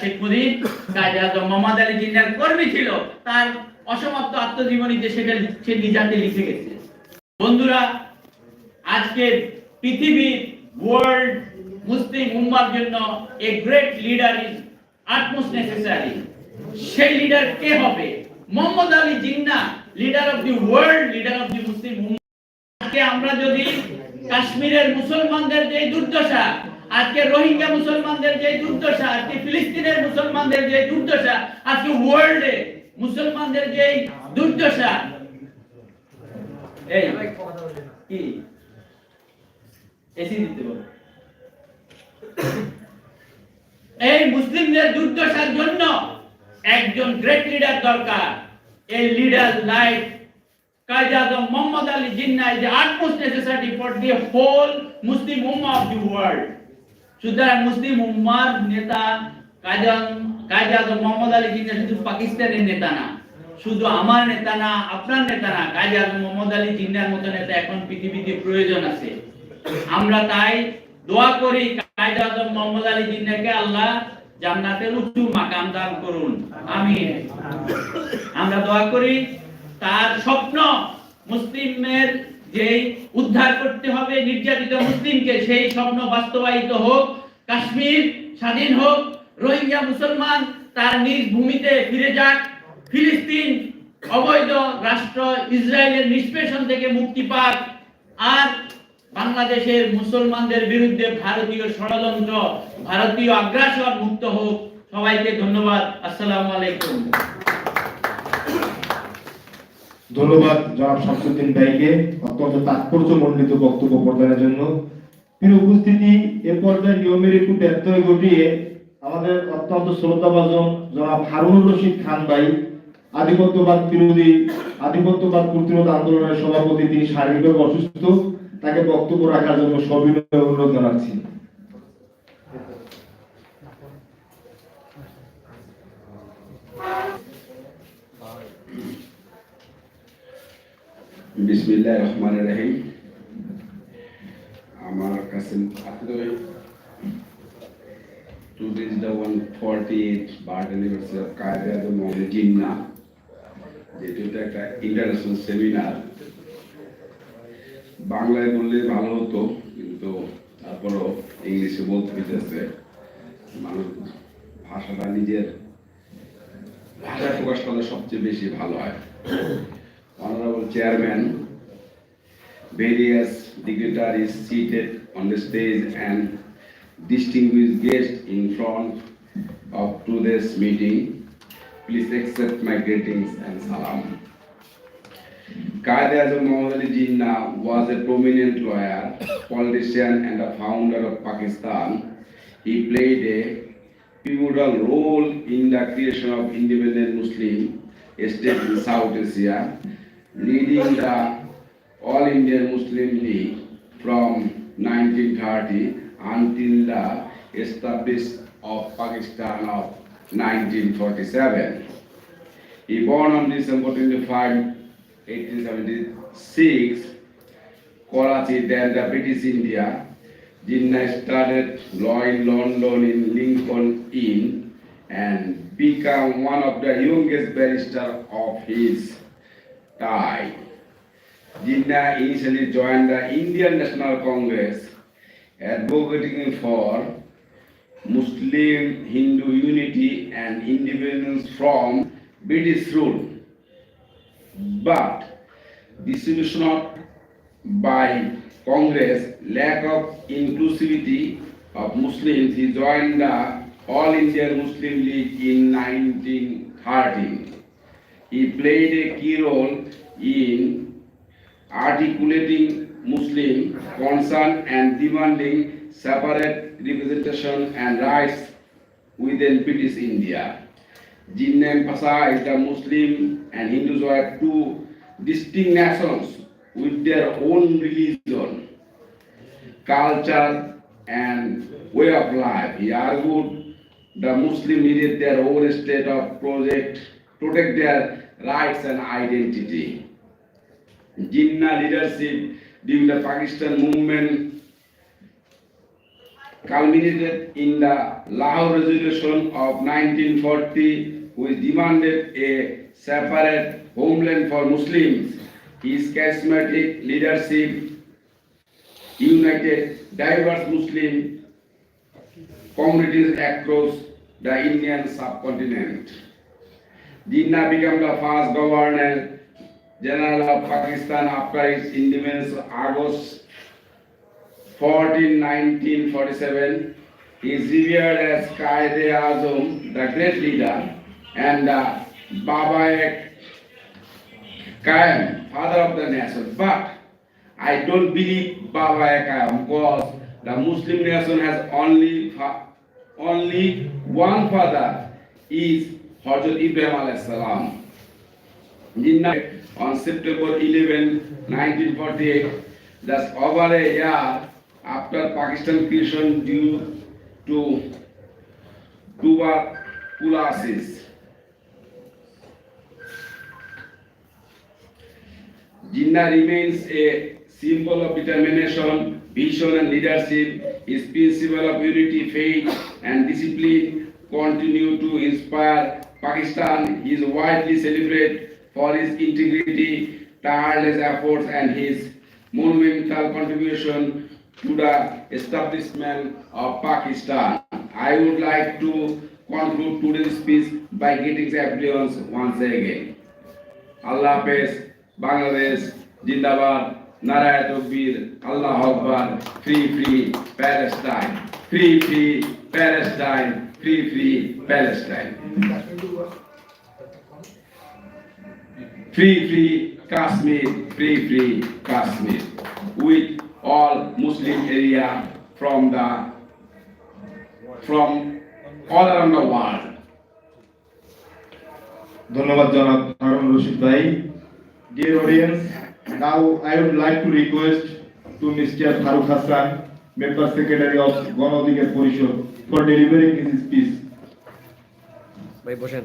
শেখ মুজিব কাজী আজম মোহাম্মদ আলী জিন্নার কর্মী ছিল, তার অসমাপ্ত সেটা সে নিজাতে লিখে গেছে। বন্ধুরা, আজকে পৃথিবীর ওয়ার্ল্ড মুসলিম উম্মার জন্য a great leader is utmost necessary সেই লিডার কে হবে? Mohammad Ali Jinnah leader of the world leader of the Muslim উম্মাহ। আজকে আমরা যদি কাশ্মীরের মুসলমানদের যে দুর্দশা আজকে রোহিঙ্গা মুসলমানদের যে দুর্দশা, আজকে ফিলিস্তিনের মুসলমানদের যে দুর্দশা, আজকে ওয়ার্ল্ডে মুসলমানদের যে দুর্দশা। এই, কি? এসি দিতে বলো। এই মুসলিমদের দুর্দশার জন্য একজন গ্রেট লিডার দরকার। এই leader life Quaid Azam Mohammad Ali Jinnah the utmost necessity for the whole Muslim Ummah of the world. সুতরাং মুসলিম উম্মার নেতা কাজী আজম কাজী আজম মোহাম্মদ আলী জিন্না শুধু পাকিস্তানের নেতা না শুধু আমার নেতা না আপনার নেতা না কাজী আজম মোহাম্মদ আলী জিন্নার মতো নেতা এখন পৃথিবীতে প্রয়োজন আছে। আমরা তাই দোয়া করি আজম মোহাম্মদ আলী জিন্নাকে আল্লাহ জান্নাতের উঁচু মাকাম দান করুন। আমিন। আমরা দোয়া করি তার স্বপ্ন মুসলিমের যে উদ্ধার করতে হবে নির্যাতিত মুসলিমকে, সেই স্বপ্ন বাস্তবায়িত হোক, কাশ্মীর স্বাধীন হোক, রোহিঙ্গা মুসলমান তার নিজ ভূমিতে ফিরে যাক, ফিলিস্তিন অবৈধ রাষ্ট্র ইসরায়েলের নিষ্পেষণ থেকে মুক্তি পাক, আর বাংলাদেশের মুসলমানদের বিরুদ্ধে ভারতীয় ষড়যন্ত্র, ভারতীয় আগ্রাসন মুক্ত হোক। সবাইকে ধন্যবাদ। আসসালামু আলাইকুম। ধন্যবাদ জনাব শামসুদ্দিন ভাইকে অত্যন্ত তাৎপর্যমণ্ডিত বক্তব্য প্রদানের জন্য। প্রিয় উপস্থিতি, এ পর্যায়ে নিয়মের একটু ব্যত্যয় ঘটিয়ে আমাদের অত্যন্ত শ্রদ্ধাভাজন জনাব হারুনুর রশিদ খান ভাই, আধিপত্যবাদ বিরোধী, আধিপত্যবাদ প্রতিরোধ আন্দোলনের সভাপতি, তিনি শারীরিকভাবে অসুস্থ, তাকে বক্তব্য রাখার জন্য সবিনয় অনুরোধ জানাচ্ছি। বিসমিল্লাহ রহমান রহিম। আমার কাছে today is the one forty eight birth anniversary of Quaid Mohammad Jinnah যেটা একটা ইন্টারন্যাশনাল সেমিনার বাংলায় বললে ভালো হতো, কিন্তু তারপরও ইংলিশে বলতে হইতেছে। মানুষ ভাষাটা নিজের ভাষায় প্রকাশ করলে সবচেয়ে বেশি ভালো হয়। Honorable Chairman, various dignitaries seated on the stage and distinguished guests in front of today's meeting, please accept my greetings and salam. Qaid Azam Ali Jinnah was a prominent lawyer, politician and a founder of Pakistan. He played a pivotal role in the creation of independent Muslim state in South Asia, leading the All Indian Muslim League from 1930 until the establishment of Pakistan of 1947. He born on December 25, 1876, Karachi, then the British India. Jinnah started law in London in Lincoln Inn and became one of the youngest barrister of his time. Jinnah initially joined the Indian National Congress, advocating for Muslim Hindu unity and independence from British rule. But disillusioned by Congress lack of inclusivity of Muslims, he joined the All India Muslim League in 1913. He played a key role in articulating Muslim concern and demanding separate representation and rights within British India. Jinnah emphasized that Muslim and Hindus were two distinct nations with their own religion, culture, and way of life. He argued the Muslim needed their own state of project, protect their rights and identity. Jinnah leadership during the Pakistan movement culminated in the Lahore Resolution of 1940, which demanded a separate homeland for Muslims. His charismatic leadership united diverse Muslim communities across the Indian subcontinent. Jinnah became the first governor general of Pakistan after its independence August 14, 1947. He is revered as Qaeda Azam, the great leader, and uh, Baba Kayam, father of the nation. But I don't believe Baba Kayam because the Muslim nation has only only one father is Alayhi salam. Jinnah on September 11, 1948, thus over a year after Pakistan creation due to tuberculosis. Jinnah remains a symbol of determination, vision and leadership. His principle of unity, faith and discipline continue to inspire Pakistan is widely celebrated for his integrity, tireless efforts, and his monumental contribution to the establishment of Pakistan. I would like to conclude today's speech by getting applause once again. Allah Hafiz, Bangladesh, Jindabad, Naraya Takbir, Allah Akbar, Free Free Palestine, Free Free Palestine. free free Palestine free free Kashmir free free Kashmir with all Muslim area from the from all around the world ধন্যবাদ জনাব হারুন রশিদ ভাই dear audience now I would like to request to mister Faruk Hasan member secretary of গণ অধিকার পরিষদ for delivering his speech ভাই বসেন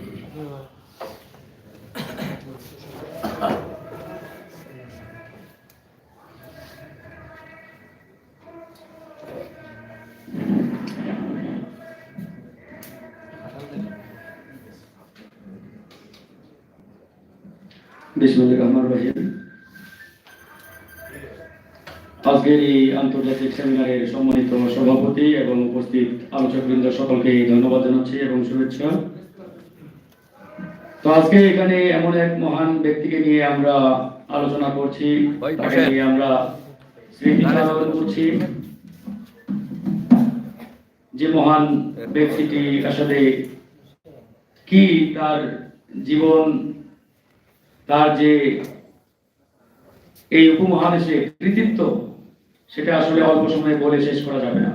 বিসমুল্লাহ রহমান রহিম আজকের এই আন্তর্জাতিক সেমিনারের সম্মানিত সভাপতি এবং উপস্থিত আলোচকবৃন্দ সকলকে ধন্যবাদ জানাচ্ছি এবং শুভেচ্ছা। তো আজকে এখানে এমন এক মহান ব্যক্তিকে নিয়ে আমরা আলোচনা করছি তাকে নিয়ে আমরা স্মৃতিচারণ করছি। যে মহান ব্যক্তিটি আসলে কি তার জীবন তার যে এই উপমহাদেশে কৃতিত্ব সেটা আসলে অল্প সময়ে বলে শেষ করা যাবে না।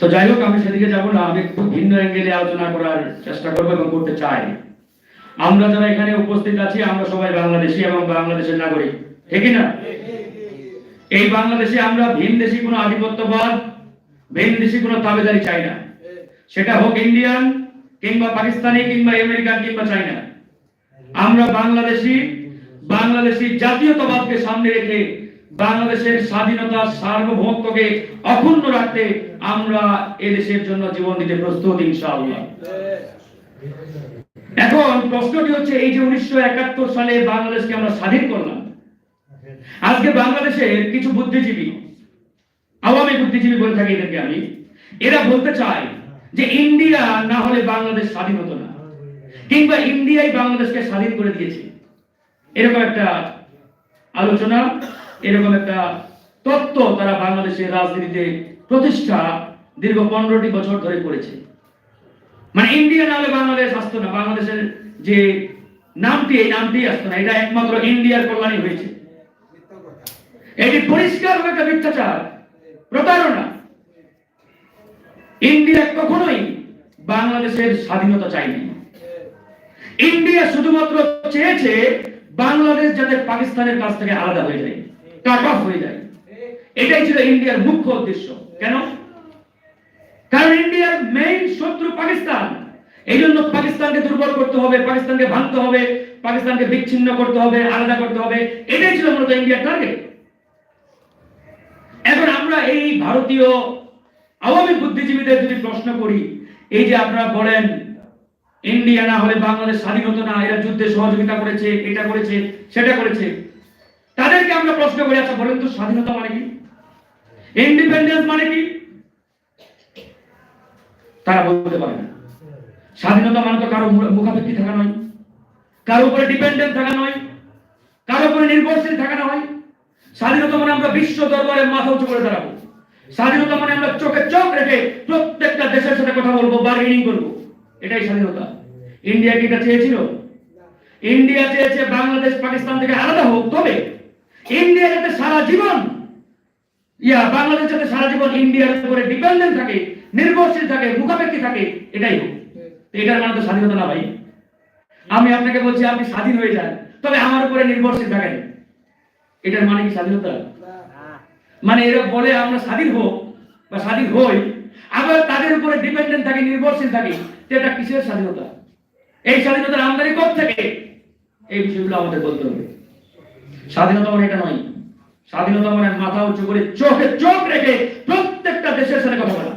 তো যাই হোক, আমি সেদিকে যাব না। আমি একটু ভিন্ন অ্যাঙ্গেলে আলোচনা করার চেষ্টা করব এবং করতে চাই। আমরা যারা এখানে উপস্থিত আছি, আমরা সবাই বাংলাদেশি এবং বাংলাদেশের নাগরিক। ঠিকই না এই বাংলাদেশে আমরা ভিন দেশি কোনো আধিপত্যবাদ, ভিন দেশি কোনো তাবেদারি চাই না। সেটা হোক ইন্ডিয়ান কিংবা পাকিস্তানি কিংবা আমেরিকান কিংবা চাইনা। আমরা বাংলাদেশি বাংলাদেশি জাতীয়তাবাদকে সামনে রেখে বাংলাদেশের স্বাধীনতা সার্বভৌমত্বকে অক্ষুণ্ণ রাখতে আমরা এদেশের জন্য জীবন দিতে প্রস্তুত, ইনশাআল্লাহ। এখন প্রশ্নটি হচ্ছে এই যে উনিশশো একাত্তর সালে বাংলাদেশকে আমরা স্বাধীন করলাম, আজকে বাংলাদেশের কিছু বুদ্ধিজীবী, আওয়ামী বুদ্ধিজীবী বলে থাকি এদেরকে আমি, এরা বলতে চায় যে ইন্ডিয়া না হলে বাংলাদেশ স্বাধীন হতো না, কিংবা ইন্ডিয়াই বাংলাদেশকে স্বাধীন করে দিয়েছে। এরকম একটা আলোচনা এরকম একটা তত্ত্ব তারা বাংলাদেশের রাজনীতিতে প্রতিষ্ঠা দীর্ঘ পনেরোটি বছর ধরে করেছে। মানে ইন্ডিয়া না হলে বাংলাদেশ আসতো না, বাংলাদেশের যে নামটি, এই নামটি আসতো না, এটা একমাত্র ইন্ডিয়ার কল্যাণে হয়েছে। এটি পরিষ্কার একটা মিথ্যাচার, প্রতারণা। ইন্ডিয়া কখনোই বাংলাদেশের স্বাধীনতা চায়নি। ইন্ডিয়া শুধুমাত্র চেয়েছে বাংলাদেশ যাতে পাকিস্তানের কাছ থেকে আলাদা হয়ে যায়। কাট অফ হয়ে যায়। এটাই ছিল ইন্ডিয়ার মুখ্য উদ্দেশ্য। কেন? কারণ ইন্ডিয়ার মেইন শত্রু পাকিস্তান। এই জন্য পাকিস্তানকে দুর্বল করতে হবে, পাকিস্তানকে ভাঙতে হবে, পাকিস্তানকে বিচ্ছিন্ন করতে হবে, আলাদা করতে হবে। এটাই ছিল মূলত ইন্ডিয়ার টার্গেট এখন আমরা এই ভারতীয় আওয়ামী বুদ্ধিজীবীদের যদি প্রশ্ন করি, এই যে আপনারা বলেন, ইন্ডিয়া না হলে বাংলাদেশ স্বাধীন হতো না, এরা যুদ্ধে সহযোগিতা করেছে, এটা করেছে, সেটা করেছে তাদেরকে আমরা প্রশ্ন করি আচ্ছা বলেন তো, স্বাধীনতা মানে কি? ইন্ডিপেন্ডেন্স মানে কি? তারা বলতে পারে না। স্বাধীনতা মানে তো কারও মুখাপেক্ষি থাকা নয়, কারও উপরে ডিপেন্ডেন্ট থাকা নয়, কারও উপরে নির্ভরশীল থাকা নয়। স্বাধীনতা মানে আমরা বিশ্ব দরবারে মাথা উঁচু করে দাঁড়াবো। স্বাধীনতা মানে আমরা চোখে চোখ রেখে প্রত্যেকটা দেশের সাথে কথা বলব বার্গেনিং করব। এটাই স্বাধীনতা। ইন্ডিয়া কি এটা চেয়েছিল? ইন্ডিয়া চেয়েছে বাংলাদেশ পাকিস্তান থেকে আলাদা হোক, তবে ইন্ডিয়া যাতে সারা জীবন, ইয়া বাংলাদেশ যাতে সারা জীবন ইন্ডিয়ার উপরে ডিপেন্ডেন্ট থাকে, নির্ভরশীল থাকে, মুখাপেক্ষি থাকে, এটাই হোক। এটার মানে তো স্বাধীনতা না ভাই? আমি আপনাকে বলছি, আপনি স্বাধীন হয়ে যান। তবে আমার উপরে নির্ভরশীল থাকেন। এটার মানে কি স্বাধীনতা? মানে এরা বলে আমরা স্বাধীন হোক বা স্বাধীন হই, আবার তাদের উপরে ডিপেন্ডেন্ট থাকি, নির্ভরশীল থাকি এটা কিসের স্বাধীনতা? এই স্বাধীনতার আমদানি কর থেকে এই বিষয়গুলো আমাদের বলতে হবে। স্বাধীনতা মানে এটা নয়। স্বাধীনতা মানে মাথা উঁচু করে চোখে চোখ রেখে প্রত্যেকটা দেশের সাথে কথা বলা।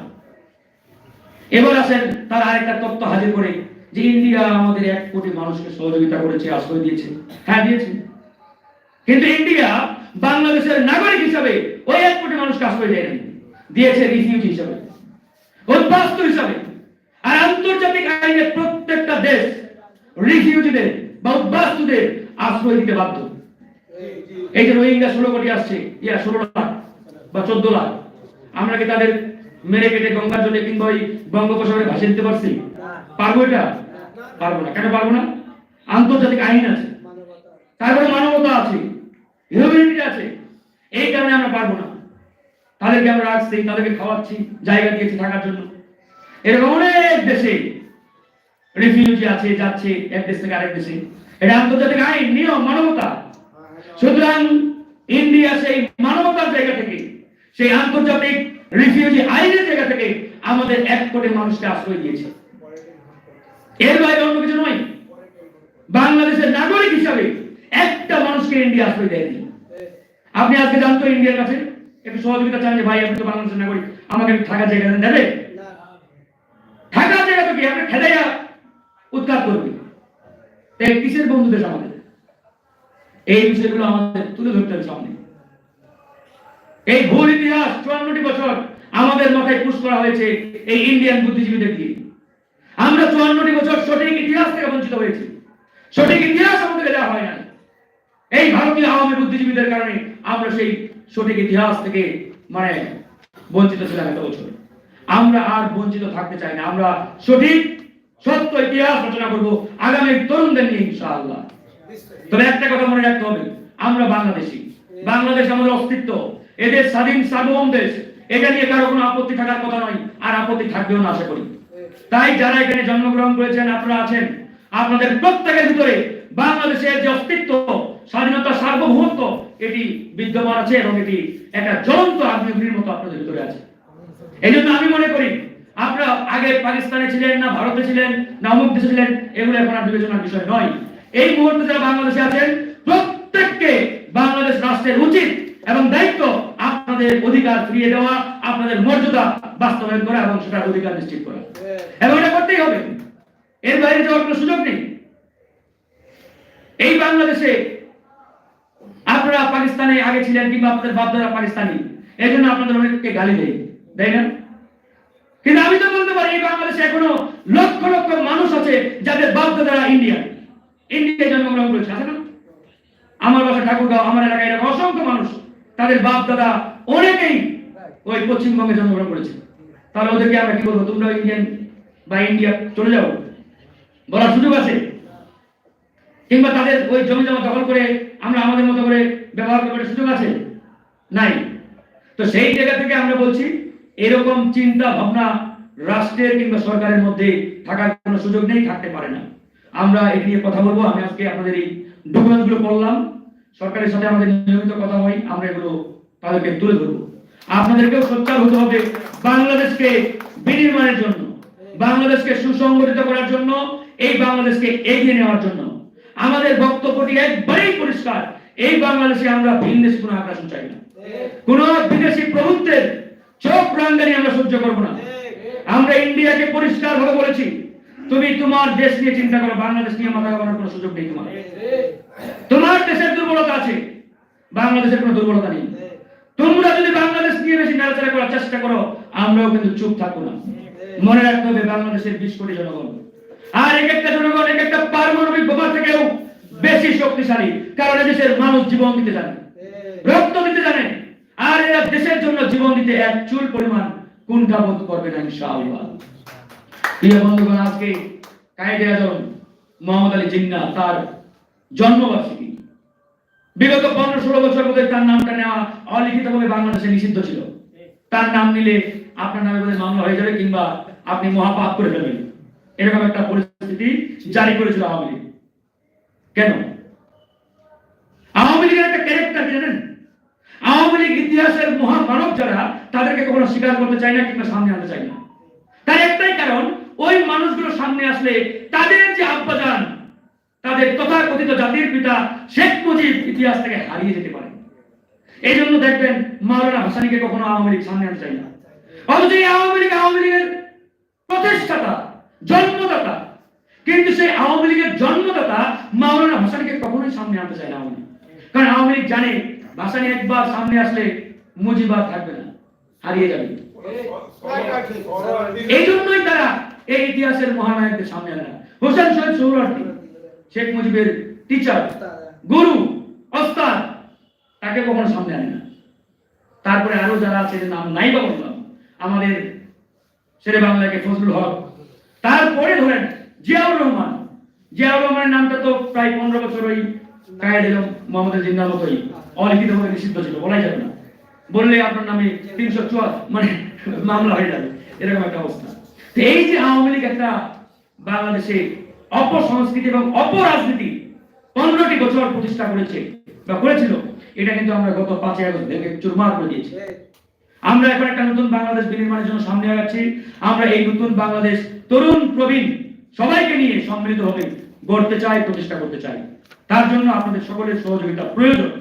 এবার আসেন তার আরেকটা তথ্য হাজির করে যে ইন্ডিয়া আমাদের এক কোটি মানুষকে সহযোগিতা করেছে, আশ্রয় দিয়েছে। হ্যাঁ দিয়েছে। কিন্তু ইন্ডিয়া বাংলাদেশের নাগরিক হিসাবে ওই এক কোটি মানুষকে আশ্রয় দেয়নি দিয়েছে রিফিউজি হিসাবে, উদ্বাস্তু হিসাবে। আর আন্তর্জাতিক আইনে প্রত্যেকটা দেশ রিফিউজিদের বা উদ্বাস্তুদের আশ্রয় দিতে বাধ্য। এই যে রোহিঙ্গা ষোলো কোটি আসছে, ইয়া ষোলো লাখ বা চোদ্দ লাখ, আমরা কি তাদের মেরে কেটে গঙ্গার জলে কিংবা ওই বঙ্গোপসাগরে ভাসিয়ে দিতে পারছি? পারব এটা? পারব না। কেন পারব না? আন্তর্জাতিক আইন আছে। তারপরে মানবতা আছে। হিউম্যানিটি আছে। এই কারণে আমরা পারব না। তাদেরকে আমরা তাদেরকে খাওয়াচ্ছি, জায়গা দিয়েছি থাকার জন্য। এরকম অনেক দেশে রিফিউজি আছে, যাচ্ছে, এক দেশ থেকে আরেক দেশে। এটা আন্তর্জাতিক আইন, নিয়ম, মানবতা। সুতরাং ইন্ডিয়া সেই মানবতার জায়গা থেকে, সেই আন্তর্জাতিক রিফিউজি আইনের জায়গা থেকে আমাদের এক কোটি মানুষকে আশ্রয় দিয়েছে। এর বাইরে অন্য কিছু নয়। বাংলাদেশের নাগরিক হিসাবে একটা মানুষকে ইন্ডিয়া আশ্রয় দেয়নি। আপনি আজকে জানতো ইন্ডিয়ার কাছে? একটু সহযোগিতা চান যে, ভাই, আপনি তো বাংলাদেশের নাগরিক, আমাকে থাকার জায়গা দেবে? থাকার জায়গা তো কি? আপনি খেদাইয়া উৎখাত করবে তাই কিসের বন্ধু দেশ আমাদের এই বিষয়গুলো আমাদের তুলে ধরতে হবে সামনে এই ভুল ইতিহাস চুয়ান্নটি বছর আমাদের মাথায় পুশ করা হয়েছে এই ইন্ডিয়ান বুদ্ধিজীবীদের দিয়ে। আমরা চুয়ান্নটি বছর সঠিক ইতিহাস থেকে বঞ্চিত হয়েছি। সঠিক ইতিহাস আমাদেরকে দেওয়া হয় না এই ভারতীয় আওয়ামী বুদ্ধিজীবীদের কারণে আমরা সেই সঠিক ইতিহাস থেকে মানে বঞ্চিত ছিলাম এত বছর। আমরা আর বঞ্চিত থাকতে চাই না। আমরা সঠিক, সত্য ইতিহাস রচনা করব আগামী তরুণদের নিয়ে ইনশাআল্লাহ। তবে একটা কথা মনে রাখতে হবে, আমরা বাংলাদেশী। বাংলাদেশ আমাদের অস্তিত্ব। এদের স্বাধীন সার্বভৌম দেশ, এটা নিয়ে কারও কোনো আপত্তি থাকার কথা নয়, আর আপত্তি থাকবেও না, আশা করি। তাই যারা এখানে জন্মগ্রহণ করেছেন, আপনারা আছেন, আপনাদের প্রত্যেকের ভিতরে বাংলাদেশের যে অস্তিত্ব, স্বাধীনতা, সার্বভৌমত্ব, এটি বিদ্যমান আছে এবং এটি একটা জ্বলন্ত আগ্নেয়গিরির মতো আপনাদের ভিতরে আছে। এই জন্য আমি মনে করি, আপনারা আগে পাকিস্তানে ছিলেন, না ভারতে ছিলেন, না অমুক দেশে ছিলেন, এগুলো এখন আর বিবেচনার বিষয় নয়। এই মুহূর্তে যারা বাংলাদেশে আছেন, প্রত্যেককে বাংলাদেশ রাষ্ট্রের উচিত এবং দায়িত্ব আপনাদের অধিকার ফিরিয়ে দেওয়া, আপনাদের মর্যাদা বাস্তবায়ন করা এবং সেটার অধিকার নিশ্চিত করা। এবং এটা করতেই হবে। এর বাইরে যাওয়ার কোনো সুযোগ নেই। এই বাংলাদেশে আপনারা পাকিস্তানে আগে ছিলেন কিংবা আপনাদের বাপদাদা পাকিস্তানি। এই জন্য আপনাদের অনেককে গালি দেয় তাই না? কিন্তু আমি তো বলতে পারি, এই বাংলাদেশে এখনও লক্ষ লক্ষ মানুষ আছে যাদের বাপদাদারা ইন্ডিয়ান ইন্ডিয়ায় জন্মগ্রহণ করেছে, আছে না? আমার বাসা ঠাকুরগাঁও, আমার এলাকায় এরকম অসংখ্য মানুষ, তাদের বাপ, দাদা অনেকেই ওই পশ্চিমবঙ্গে জন্মগ্রহণ করেছে। তাহলে ওদেরকে আমরা কি বলব? তোমরা ইন্ডিয়ান বা ইন্ডিয়া চলে যাও। বলার সুযোগ আছে? কিংবা তাদের ওই জমি জমা দখল করে আমরা আমাদের মতো করে ব্যবহার করার সুযোগ আছে? নাই। তো সেই জায়গা থেকে আমরা বলছি, এরকম চিন্তা ভাবনা রাষ্ট্রের কিংবা সরকারের মধ্যে থাকার কোনো সুযোগ নেই, থাকতে পারে না। আমরা এই নিয়ে কথা বলব। আমি আজকে আপনাদের এই ডকুমেন্টগুলো পড়লাম। সরকারের সাথে আমাদের নিয়মিত কথা হয়, আমরা এগুলো তাদেরকে তুলে ধরবো। আপনাদেরকেও সোচ্চার হতে হবে বাংলাদেশকে বিনির্মাণের জন্য, বাংলাদেশকে সুসংগঠিত করার জন্য, এই বাংলাদেশকে এগিয়ে নেওয়ার জন্য। আমাদের বক্তব্যটি একবারেই পরিষ্কার, এই বাংলাদেশে আমরা ভিন দেশে কোনো আগ্রাসন চাই না। কোন বিদেশি প্রভুত্বের চোখ রাঙ্গানি আমরা সহ্য করব না। আমরা ইন্ডিয়াকে পরিষ্কার ভাবে বলেছি তুমি তোমার দেশ নিয়ে চিন্তা করো, বাংলাদেশ নিয়ে মাথা ঘামানোর কোনো সুযোগ নেই তোমার। তোমার দেশের দুর্বলতা আছে, বাংলাদেশের কোনো দুর্বলতা নেই। তোমরা যদি বাংলাদেশ নিয়ে বেশি নাড়াচাড়া করার চেষ্টা করো, আমরাও কিন্তু চুপ থাকব না। মনে রাখতে হবে বাংলাদেশের বিশ কোটি জনগণ। আর এক একটা জনগণ, এক একটা পারমাণবিক বোমা থেকেও বেশি শক্তিশালী, কারণ দেশের মানুষ জীবন দিতে জানে, রক্ত দিতে জানে, আর এরা দেশের জন্য জীবন দিতে এক চুল পরিমাণ কুণ্ঠাবোধ করবে না, ইনশাআল্লাহ। প্রিয় বন্ধুগণ, আজকে কায়েদে আজম মোহাম্মদ আলী জিন্না তার জন্মবার্ষিকী। বিগত পনেরো ষোলো বছর মধ্যে তার নামটা নেওয়া অলিখিতভাবে বাংলাদেশে নিষিদ্ধ ছিল। তার নাম নিলে আপনার নামে বোধহয় মামলা হয়ে যাবে কিংবা আপনি মহাপাপ করে ফেলবেন। এরকম একটা পরিস্থিতি জারি করেছিল আওয়ামী লীগ। কেন? আওয়ামী লীগের একটা ক্যারেক্টার জানেন? আওয়ামী লীগ ইতিহাসের মহামানব যারা, তাদেরকে কখনো স্বীকার করতে চায় না কিংবা সামনে আনতে চায় না। তার একটাই কারণ ওই মানুষগুলো সামনে আসলে তাদের যে আব্বাজান তাদের তথাকথিত জাতির পিতা শেখ মুজিব ইতিহাস থেকে হারিয়ে যেতে পারে। এই জন্য দেখবেন মাওলানা হাসানিকে কখনো আওয়ামী লীগ সামনে আনতে চায় না। অথচ এই আওয়ামী লীগ আওয়ামী লীগের প্রতিষ্ঠাতা জন্মদাতা। কিন্তু সেই আওয়ামী লীগের জন্মদাতা মাওলানা হাসানিকে কখনোই সামনে আনতে চায় না আওয়ামী লীগ। কারণ আওয়ামী লীগ জানে ভাসানি একবার সামনে আসলে মুজিব থাকবে না হারিয়ে যাবে। এই জন্যই তারা এই ইতিহাসের মহানায়কদের সামনে আনে হোসেন শহীদ সৌরার্থী শেখ মুজিবের টিচার গুরু অস্তাদ তাকে কখনো সামনে আনে না। তারপরে আরও যারা আছে নাম নাই বা বললাম, আমাদের শেরে বাংলাকে ফজলুল হক। তারপরে ধরেন জিয়াউর রহমান। জিয়াউর রহমানের নামটা তো প্রায় পনেরো বছর ওই কায়েদ এলম মোহাম্মদ জিন্দার মতোই অলিখিতভাবে নিষিদ্ধ ছিল, বলাই যাবে না। বললে আপনার নামে তিনশো চুয়া মানে মামলা হয়ে যাবে। এরকম একটা অবস্থা। এই যে আওয়ামী লীগ একটা বাংলাদেশে অপসংস্কৃতি এবং অপরাজনীতি পনেরোটি বছর প্রতিষ্ঠা করেছে বা করেছিল, এটা কিন্তু আমরা গত পাঁচই আগস্ট ভেঙে চুরমার করে দিয়েছি। আমরা এখন একটা নতুন বাংলাদেশ বিনির্মাণের জন্য সামনে আগাচ্ছি। আমরা এই নতুন বাংলাদেশ তরুণ প্রবীণ সবাইকে নিয়ে সম্মিলিত হবে গড়তে চাই, প্রতিষ্ঠা করতে চাই। তার জন্য আপনাদের সকলের সহযোগিতা প্রয়োজন।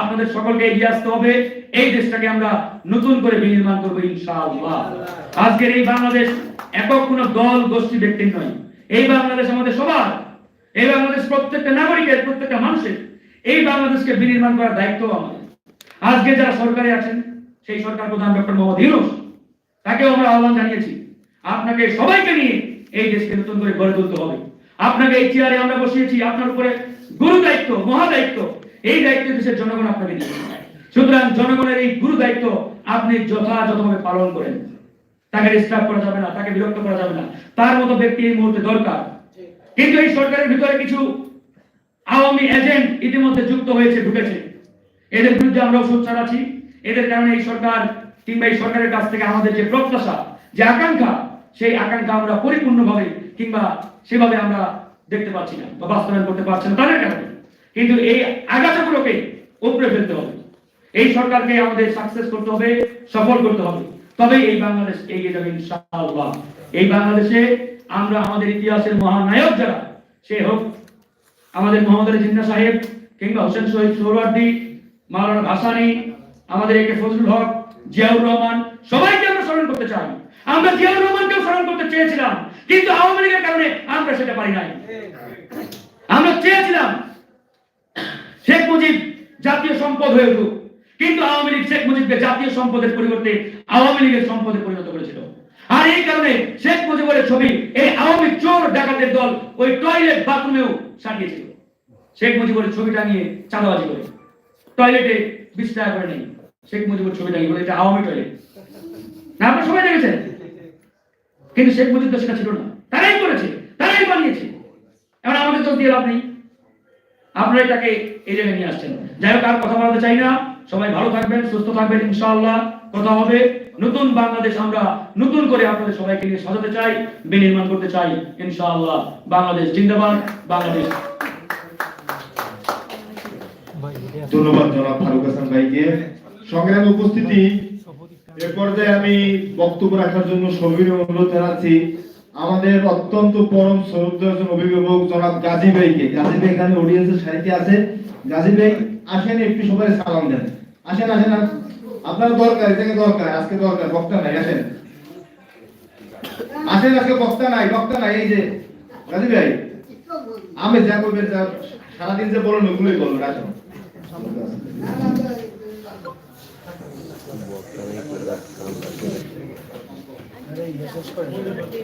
আপনাদের সকলকে এগিয়ে আসতে হবে। এই দেশটাকে আমরা নতুন করে বিনির্মাণ করব ইনশাআল্লাহ। আজকের এই বাংলাদেশ একক কোন দল গোষ্ঠী ব্যক্তির নয়। এই বাংলাদেশ আমাদের সবার, এই বাংলাদেশ প্রত্যেকটা নাগরিকের, প্রত্যেকটা মানুষের, এই বাংলাদেশকে বিনির্মাণ করার দায়িত্ব আমাদের। আজকে যারা সরকারে আছেন, সেই সরকার প্রধান ডক্টর মোহাম্মদ ইউনুস, তাকেও আমরা আহ্বান জানিয়েছি, আপনাকে সবাইকে নিয়ে এই দেশকে নতুন করে গড়ে তুলতে হবে। আপনাকে এই চেয়ারে আমরা বসিয়েছি, আপনার উপরে গুরু দায়িত্ব মহা দায়িত্ব এই দায়িত্ব দেশের জনগণ আপনাকে দিয়েছে সুতরাং জনগণের এই গুরু দায়িত্ব আপনি যথাযথভাবে পালন করেন। তাকে ডিস্টার্ব করা যাবে না, তাকে বিরক্ত করা যাবে না। তার মতো ব্যক্তি এই মুহূর্তে দরকার। কিন্তু এই সরকারের ভিতরে কিছু আওয়ামী এজেন্ট ইতিমধ্যে যুক্ত হয়েছে, ঢুকেছে। এদের বিরুদ্ধে আমরাও সোচ্চার আছি এদের কারণে এই সরকার কিংবা এই সরকারের কাছ থেকে আমাদের যে প্রত্যাশা, যে আকাঙ্ক্ষা, সেই আকাঙ্ক্ষা আমরা পরিপূর্ণভাবে কিংবা সেভাবে আমরা দেখতে পাচ্ছি না বা বাস্তবায়ন করতে পারছি না। তাদের কারণে। কিন্তু এই আগাছাগুলোকে উপরে ফেলতে হবে। এই সরকারকে আমাদের সাকসেস করতে হবে, সফল করতে হবে। তবেই এই বাংলাদেশ এগিয়ে যাবে ইনশাআল্লাহ। এই বাংলাদেশে আমরা আমাদের ইতিহাসের মহানায়ক যারা, সে হোক আমাদের মোহাম্মদ আলী জিন্না সাহেব কিংবা হোসেন শহীদ সোহরার্দি মাওলানা ভাসানি, আমাদের একে ফজলুল হক, জিয়াউর রহমান, সবাইকে আমরা স্মরণ করতে চাই। আমরা জিয়াউর রহমানকেও স্মরণ করতে চেয়েছিলাম, কিন্তু আওয়ামী লীগের কারণে আমরা সেটা পারি নাই। আমরা চেয়েছিলাম শেখ মুজিব জাতীয় সম্পদ হয়ে উঠুক। কিন্তু আওয়ামী লীগ শেখ মুজিবকে জাতীয় সম্পদের পরিবর্তে আওয়ামী লীগের সম্পদে পরিণত করেছিল। আর এই কারণে শেখ মুজিবের ছবি, এই আওয়ামী চোর ডাকাতের দল ওই টয়লেট বাথরুমেও সাজিয়েছিল। শেখ মুজিবের ছবি টাঙিয়ে চাঁদাবাজি করে। টয়লেটে বিশ করে নেই। শেখ মুজিবের ছবি টাঙিয়ে বলে, এটা আওয়ামী টয়লেট না আপনারা সবাই দেখেছেন? কিন্তু শেখ মুজিব তো সেটা ছিল না। তারাই করেছে, তারাই বানিয়েছে। এবার আমাদের তো দিয়ে লাভ নেই। আপনারাই তাকে এই জায়গায় নিয়ে আসছেন। যাই হোক, আর কথা বলতে চাই না। সবাই ভালো থাকবেন, সুস্থ থাকবেন, ইনশাআল্লাহ। কথা হবে নতুন বাংলাদেশ আমরা নতুন করে আপনাদের সবাইকে নিয়ে সাজাতে চাই, বিনির্মাণ করতে চাই, ইনশাআল্লাহ। বাংলাদেশ জিন্দাবাদ, বাংলাদেশ। ধন্যবাদ জনাব ফারুক হাসান ভাইকে। সংগ্রামে উপস্থিতি, এ পর্যায়ে আমি বক্তব্য রাখার জন্য সবির অনুরোধ জানাচ্ছি। আমাদের অত্যন্ত পরম শ্রদ্ধাজন অভিভাবক জনাব গাজী ভাইকে। গাজী ভাই এখানে অডিয়েন্সের সারিতে আছে। গাজী ভাই, আসেন, একটু সবাই সালাম দেন। আসেন আসেন। আপনার দরকার এটাকে দরকার, আজকে দরকার, বক্তা নাই, আসেন। আসেন, আজকে বক্তা নাই বক্তা নাই, এই যে। গাজী ভাই, আমি যা করবেন যা, সারাদিন যে বলুন, ওগুলোই বলুন আসুন।